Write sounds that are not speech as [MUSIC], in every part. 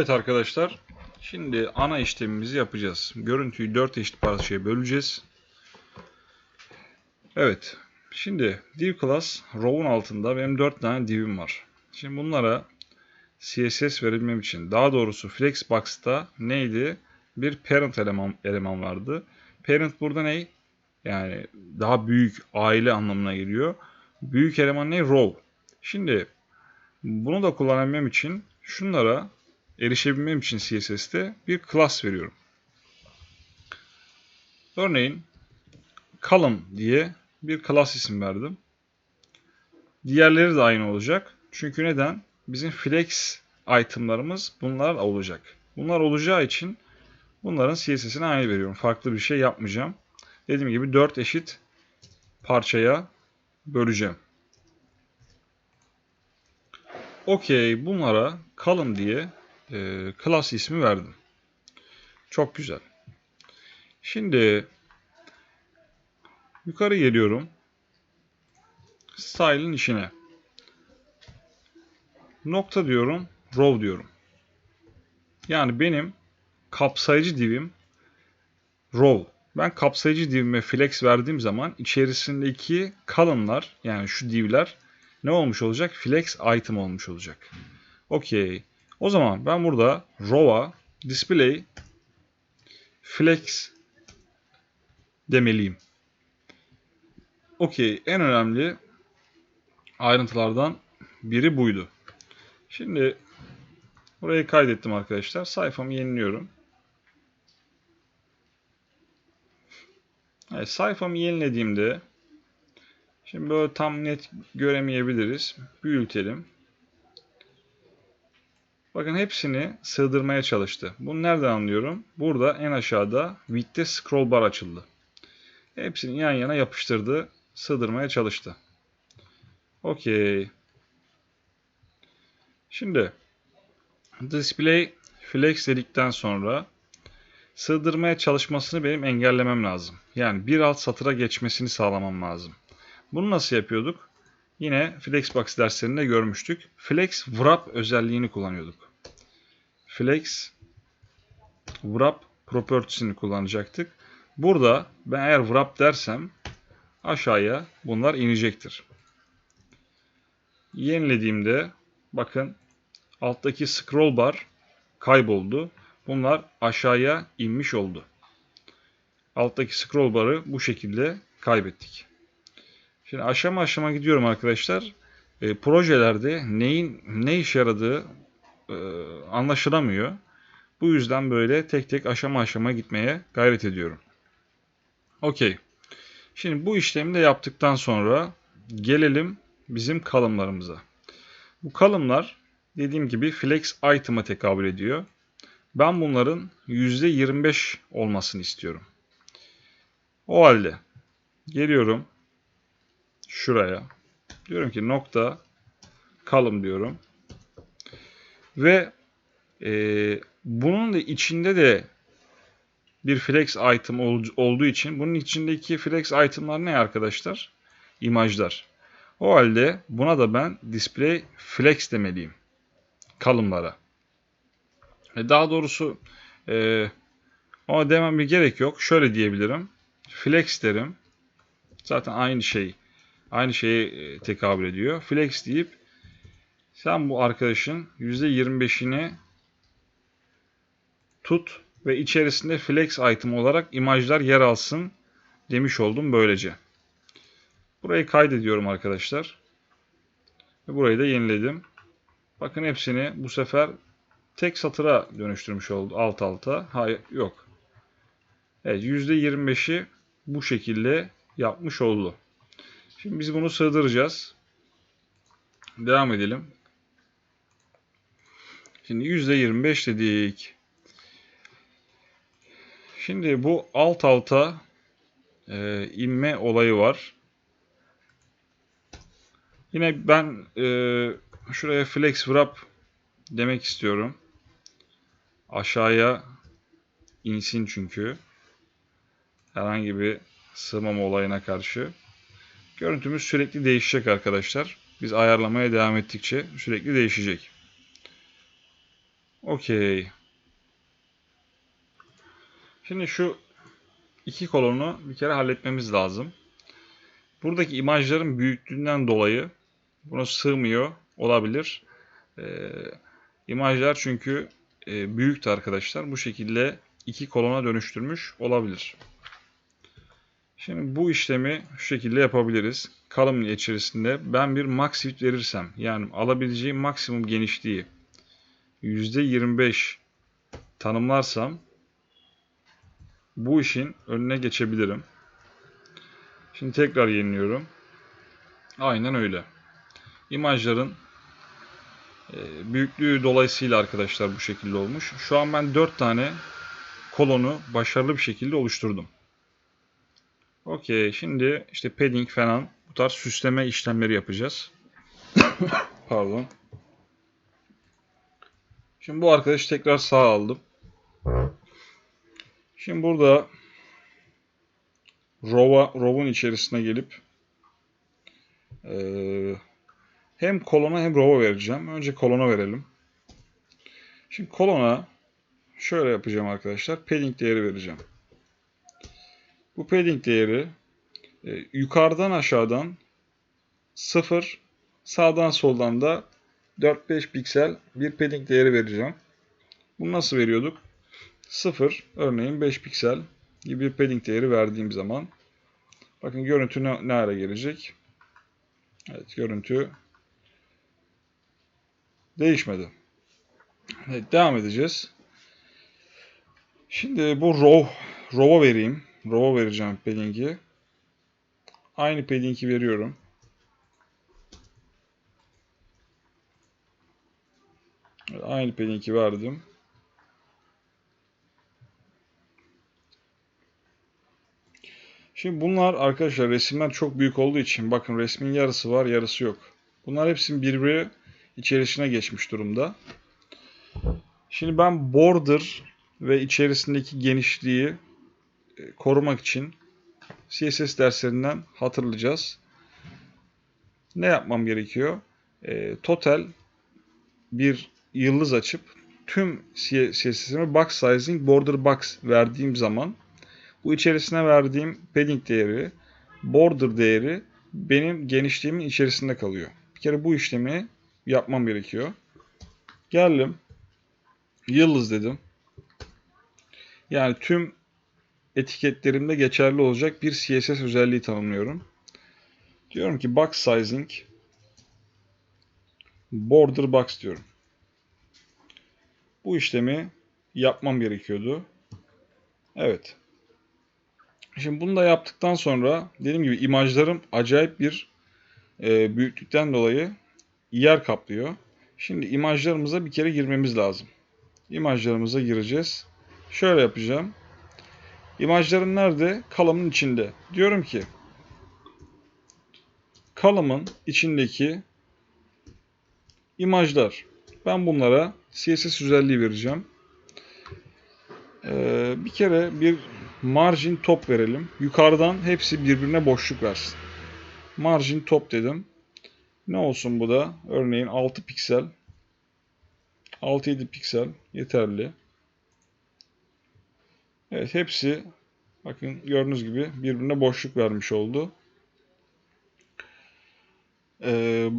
Evet arkadaşlar. Şimdi ana işlemimizi yapacağız. Görüntüyü 4 eşit parçaya böleceğiz. Evet. Şimdi div class row'un altında benim 4 tane divim var. Şimdi bunlara CSS verilmem için daha doğrusu Flexbox'ta neydi? Bir parent eleman, eleman vardı. Parent burada ne? Yani daha büyük aile anlamına geliyor. Büyük eleman ne? Row. Şimdi bunu da kullanabilmem için şunlara erişebilmem için CSS'te bir class veriyorum. Örneğin column diye bir class isim verdim. Diğerleri de aynı olacak. Çünkü neden? Bizim flex itemlarımız bunlar olacak. Bunlar olacağı için bunların CSS'ine aynı veriyorum. Farklı bir şey yapmayacağım. Dediğim gibi 4 eşit parçaya böleceğim. Okey bunlara column diye e, class ismi verdim. Çok güzel. Şimdi yukarı geliyorum. Style'ın işine. Nokta diyorum, row diyorum. Yani benim kapsayıcı divim row. Ben kapsayıcı divime flex verdiğim zaman içerisindeki column'lar yani şu divler ne olmuş olacak? Flex item olmuş olacak. Okey. O zaman ben burada row'a display flex demeliyim. Okey. En önemli ayrıntılardan biri buydu. Şimdi burayı kaydettim arkadaşlar. Sayfamı yeniliyorum. Evet, sayfamı yenilediğimde şimdi böyle tam net göremeyebiliriz. Büyütelim. Bakın hepsini sığdırmaya çalıştı. Bunu nereden anlıyorum? Burada en aşağıda width'te scroll bar açıldı. Hepsini yan yana yapıştırdı. Sığdırmaya çalıştı. Okey. Şimdi display flex dedikten sonra sığdırmaya çalışmasını benim engellemem lazım. Yani bir alt satıra geçmesini sağlamam lazım. Bunu nasıl yapıyorduk? Yine Flexbox derslerinde görmüştük. Flex wrap özelliğini kullanıyorduk. Flex wrap properties'ini kullanacaktık. Burada ben eğer wrap dersem aşağıya bunlar inecektir. Yenilediğimde bakın alttaki scroll bar kayboldu. Bunlar aşağıya inmiş oldu. Alttaki scroll barı bu şekilde kaybettik. Şimdi aşama aşama gidiyorum arkadaşlar. E, projelerde neyin ne işe yaradığı e, anlaşılamıyor. Bu yüzden böyle tek tek aşama aşama gitmeye gayret ediyorum. Okey. Şimdi bu işlemi de yaptıktan sonra gelelim bizim kalımlarımıza. Bu kalımlar dediğim gibi flex item'a tekabül ediyor. Ben bunların %25 olmasını istiyorum. O halde geliyorum şuraya. Diyorum ki nokta kalım diyorum. Ve e, bunun da içinde de bir flex item ol, olduğu için bunun içindeki flex itemlar ne arkadaşlar? İmajlar. O halde buna da ben display flex demeliyim. Kalımlara. E daha doğrusu e, ona demem bir gerek yok. Şöyle diyebilirim. Flex derim. Zaten aynı şey. Aynı şeye tekabül ediyor. Flex deyip sen bu arkadaşın %25'ini tut ve içerisinde flex item olarak imajlar yer alsın demiş oldum böylece. Burayı kaydediyorum arkadaşlar. Ve burayı da yeniledim. Bakın hepsini bu sefer tek satıra dönüştürmüş oldu alt alta. Hayır yok. Evet %25'i bu şekilde yapmış oldu. Şimdi biz bunu sığdıracağız. Devam edelim. Şimdi %25 dedik. Şimdi bu alt alta e, inme olayı var. Yine ben e, şuraya flex wrap demek istiyorum. Aşağıya insin çünkü. Herhangi bir sığmama olayına karşı. Görüntümüz sürekli değişecek arkadaşlar. Biz ayarlamaya devam ettikçe sürekli değişecek. Okey. Şimdi şu iki kolonu bir kere halletmemiz lazım. Buradaki imajların büyüklüğünden dolayı buna sığmıyor olabilir. Ee, imajlar çünkü e, büyüktü arkadaşlar. Bu şekilde iki kolona dönüştürmüş olabilir. Şimdi bu işlemi şu şekilde yapabiliriz. Column içerisinde ben bir max width verirsem yani alabileceğim maksimum genişliği %25 tanımlarsam bu işin önüne geçebilirim. Şimdi tekrar yeniliyorum. Aynen öyle. İmajların e, büyüklüğü dolayısıyla arkadaşlar bu şekilde olmuş. Şu an ben 4 tane kolonu başarılı bir şekilde oluşturdum. Okey. Şimdi işte padding falan bu tarz süsleme işlemleri yapacağız. [COUGHS] Pardon. Şimdi bu arkadaşı tekrar sağa aldım. Şimdi burada row'a, row'un içerisine gelip eee, hem kolona hem row'a vereceğim. Önce kolona verelim. Şimdi kolona şöyle yapacağım arkadaşlar. Padding değeri vereceğim. Bu padding değeri e, yukarıdan aşağıdan 0 sağdan soldan da 4-5 piksel bir padding değeri vereceğim. Bunu nasıl veriyorduk? 0 örneğin 5 piksel gibi bir padding değeri verdiğim zaman bakın görüntü ne, ne hale gelecek? Evet görüntü değişmedi. Evet, devam edeceğiz. Şimdi bu row row'a vereyim. Row'a vereceğim padding'i. Aynı padding'i veriyorum. Aynı padding'i verdim. Şimdi bunlar arkadaşlar resimler çok büyük olduğu için bakın resmin yarısı var yarısı yok. Bunlar hepsinin birbiri içerisine geçmiş durumda. Şimdi ben border ve içerisindeki genişliği korumak için CSS derslerinden hatırlayacağız. Ne yapmam gerekiyor? E, total bir yıldız açıp tüm CSS'ime box sizing border box verdiğim zaman bu içerisine verdiğim padding değeri, border değeri benim genişliğimin içerisinde kalıyor. Bir kere bu işlemi yapmam gerekiyor. Geldim. Yıldız dedim. Yani tüm etiketlerimde geçerli olacak bir CSS özelliği tanımlıyorum. Diyorum ki box sizing border box diyorum. Bu işlemi yapmam gerekiyordu. Evet. Şimdi bunu da yaptıktan sonra dediğim gibi imajlarım acayip bir e, büyüklükten dolayı yer kaplıyor. Şimdi imajlarımıza bir kere girmemiz lazım. İmajlarımıza gireceğiz. Şöyle yapacağım. İmajlarım nerede? Column'ın içinde. Diyorum ki column'ın içindeki imajlar. Ben bunlara CSS özelliği vereceğim. Ee, bir kere bir margin top verelim. Yukarıdan hepsi birbirine boşluk versin. Margin top dedim. Ne olsun bu da? Örneğin 6 piksel. 6-7 piksel yeterli. Evet hepsi bakın gördüğünüz gibi birbirine boşluk vermiş oldu. Ee,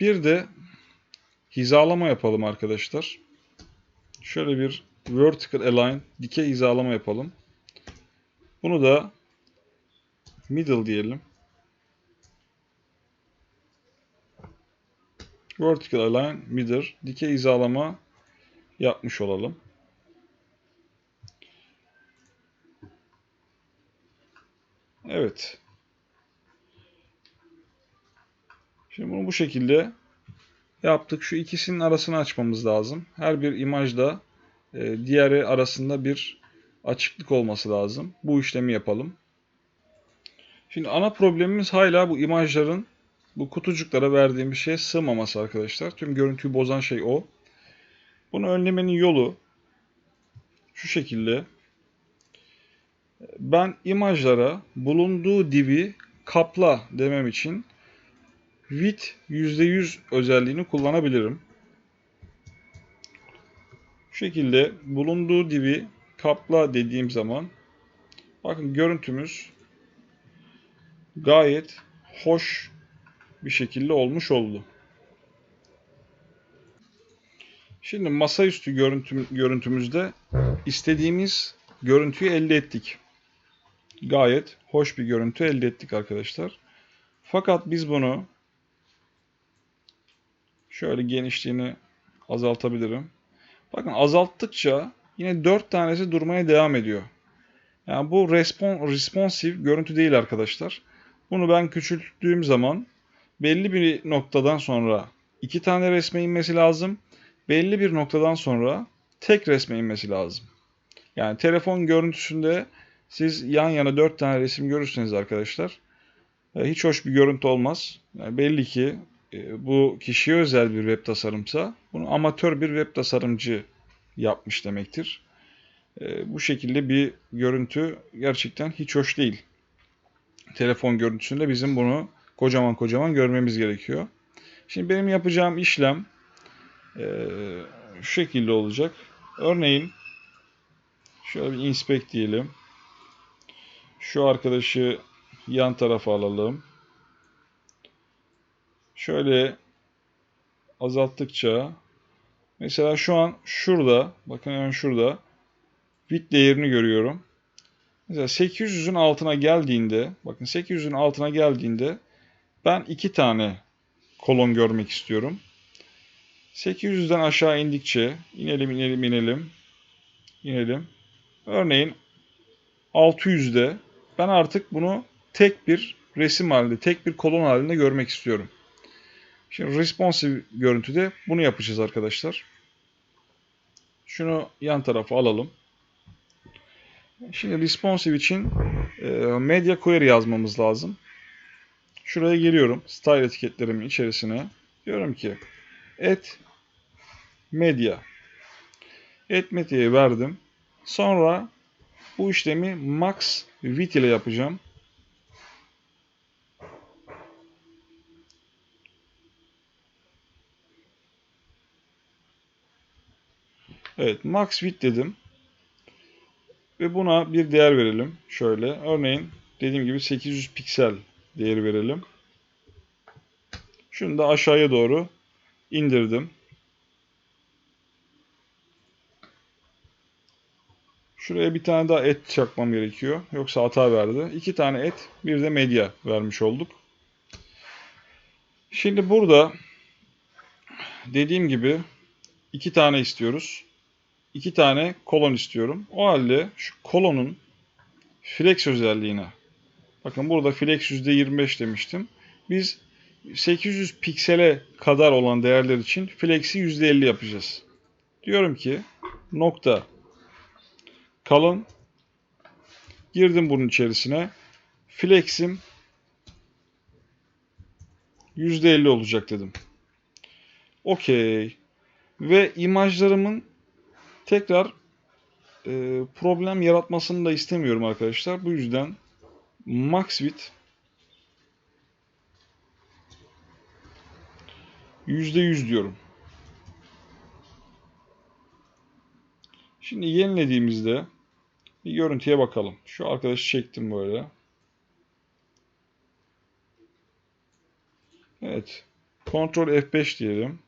bir de hizalama yapalım arkadaşlar. Şöyle bir vertical align dikey hizalama yapalım. Bunu da middle diyelim. Vertical align middle dikey hizalama yapmış olalım. Evet. Şimdi bunu bu şekilde yaptık. Şu ikisinin arasını açmamız lazım. Her bir imajda e, diğeri arasında bir açıklık olması lazım. Bu işlemi yapalım. Şimdi ana problemimiz hala bu imajların bu kutucuklara verdiğimiz şeye sığmaması arkadaşlar. Tüm görüntüyü bozan şey o. Bunu önlemenin yolu şu şekilde. Ben imajlara bulunduğu divi kapla demem için width %100 özelliğini kullanabilirim. Şu şekilde bulunduğu dibi kapla dediğim zaman bakın görüntümüz gayet hoş bir şekilde olmuş oldu. Şimdi masaüstü görüntüm, görüntümüzde istediğimiz görüntüyü elde ettik. Gayet hoş bir görüntü elde ettik arkadaşlar. Fakat biz bunu şöyle genişliğini azaltabilirim. Bakın azalttıkça yine 4 tanesi durmaya devam ediyor. Yani bu respon, responsive görüntü değil arkadaşlar. Bunu ben küçülttüğüm zaman belli bir noktadan sonra iki tane resme inmesi lazım. Belli bir noktadan sonra tek resme inmesi lazım. Yani telefon görüntüsünde siz yan yana 4 tane resim görürseniz arkadaşlar e, hiç hoş bir görüntü olmaz. Yani belli ki e, bu kişiye özel bir web tasarımsa bunu amatör bir web tasarımcı yapmış demektir. E, bu şekilde bir görüntü gerçekten hiç hoş değil. Telefon görüntüsünde bizim bunu kocaman kocaman görmemiz gerekiyor. Şimdi benim yapacağım işlem şu şekilde olacak. Örneğin şöyle bir inspect diyelim. Şu arkadaşı yan tarafa alalım. Şöyle azalttıkça mesela şu an şurada bakın hemen şurada bit değerini görüyorum. Mesela 800'ün altına geldiğinde bakın 800'ün altına geldiğinde ben iki tane kolon görmek istiyorum. 800'den aşağı indikçe inelim inelim inelim inelim. Örneğin 600'de ben artık bunu tek bir resim halinde, tek bir kolon halinde görmek istiyorum. Şimdi responsive görüntüde bunu yapacağız arkadaşlar. Şunu yan tarafa alalım. Şimdi responsive için e, media query yazmamız lazım. Şuraya geliyorum. Style etiketlerimin içerisine. Diyorum ki et media. Et media'yı verdim. Sonra bu işlemi max width ile yapacağım. Evet max width dedim. Ve buna bir değer verelim. Şöyle örneğin dediğim gibi 800 piksel değeri verelim. Şunu da aşağıya doğru indirdim. Şuraya bir tane daha et çakmam gerekiyor. Yoksa hata verdi. İki tane et, bir de medya vermiş olduk. Şimdi burada dediğim gibi iki tane istiyoruz. İki tane kolon istiyorum. O halde şu kolonun flex özelliğine bakın burada flex %25 demiştim. Biz 800 piksele kadar olan değerler için flex'i %50 yapacağız. Diyorum ki nokta kalın. Girdim bunun içerisine. Flex'im %50 olacak dedim. Okey. Ve imajlarımın tekrar e, problem yaratmasını da istemiyorum arkadaşlar. Bu yüzden max width %100 diyorum. Şimdi yenilediğimizde bir görüntüye bakalım. Şu arkadaşı çektim böyle. Evet. Ctrl F5 diyelim.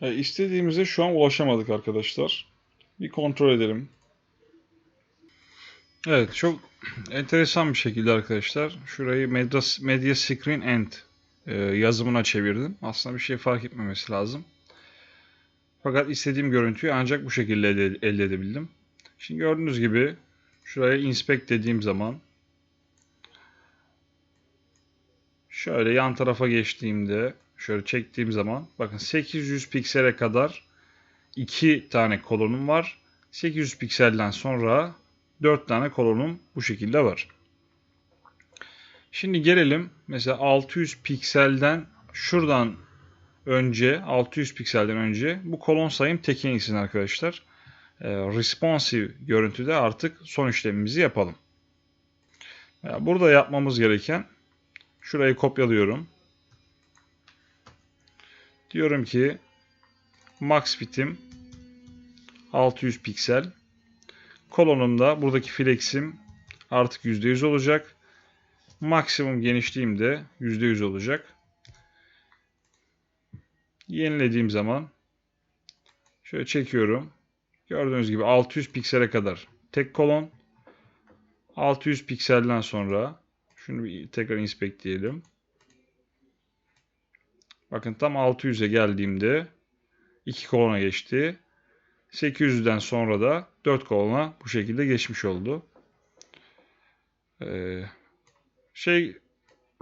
Evet, istediğimize şu an ulaşamadık arkadaşlar. Bir kontrol edelim. Evet çok enteresan bir şekilde arkadaşlar. Şurayı Media Screen End e, yazımına çevirdim. Aslında bir şey fark etmemesi lazım. Fakat istediğim görüntüyü ancak bu şekilde elde, edebildim. Şimdi gördüğünüz gibi şuraya inspect dediğim zaman şöyle yan tarafa geçtiğimde şöyle çektiğim zaman bakın 800 piksele kadar 2 tane kolonum var. 800 pikselden sonra 4 tane kolonum bu şekilde var. Şimdi gelelim mesela 600 pikselden şuradan önce 600 pikselden önce bu kolon sayım teke insin arkadaşlar. E, responsive görüntüde artık son işlemimizi yapalım. Burada yapmamız gereken şurayı kopyalıyorum. Diyorum ki max bitim 600 piksel. Kolonumda buradaki flex'im artık %100 olacak. Maksimum genişliğim de %100 olacak. Yenilediğim zaman şöyle çekiyorum. Gördüğünüz gibi 600 piksele kadar tek kolon. 600 pikselden sonra şunu bir tekrar inspect diyelim. Bakın tam 600'e geldiğimde 2 kolona geçti. 800'den sonra da 4 kolona bu şekilde geçmiş oldu. Ee, şey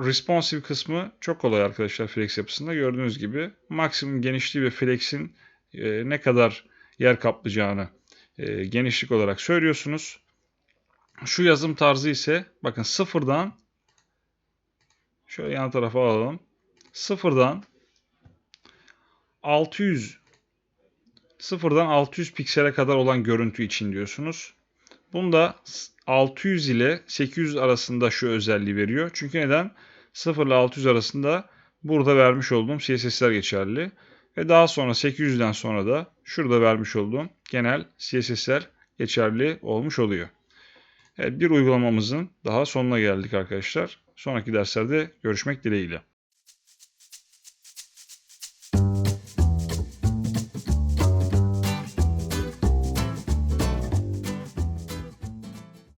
responsive kısmı çok kolay arkadaşlar flex yapısında. Gördüğünüz gibi maksimum genişliği ve flex'in e, ne kadar yer kaplayacağını e, genişlik olarak söylüyorsunuz. Şu yazım tarzı ise bakın sıfırdan şöyle yan tarafa alalım. Sıfırdan 600 sıfırdan 600 piksele kadar olan görüntü için diyorsunuz. Bunda 600 ile 800 arasında şu özelliği veriyor. Çünkü neden? 0 ile 600 arasında burada vermiş olduğum CSS'ler geçerli. Ve daha sonra 800'den sonra da şurada vermiş olduğum genel CSS'ler geçerli olmuş oluyor. Evet, bir uygulamamızın daha sonuna geldik arkadaşlar. Sonraki derslerde görüşmek dileğiyle.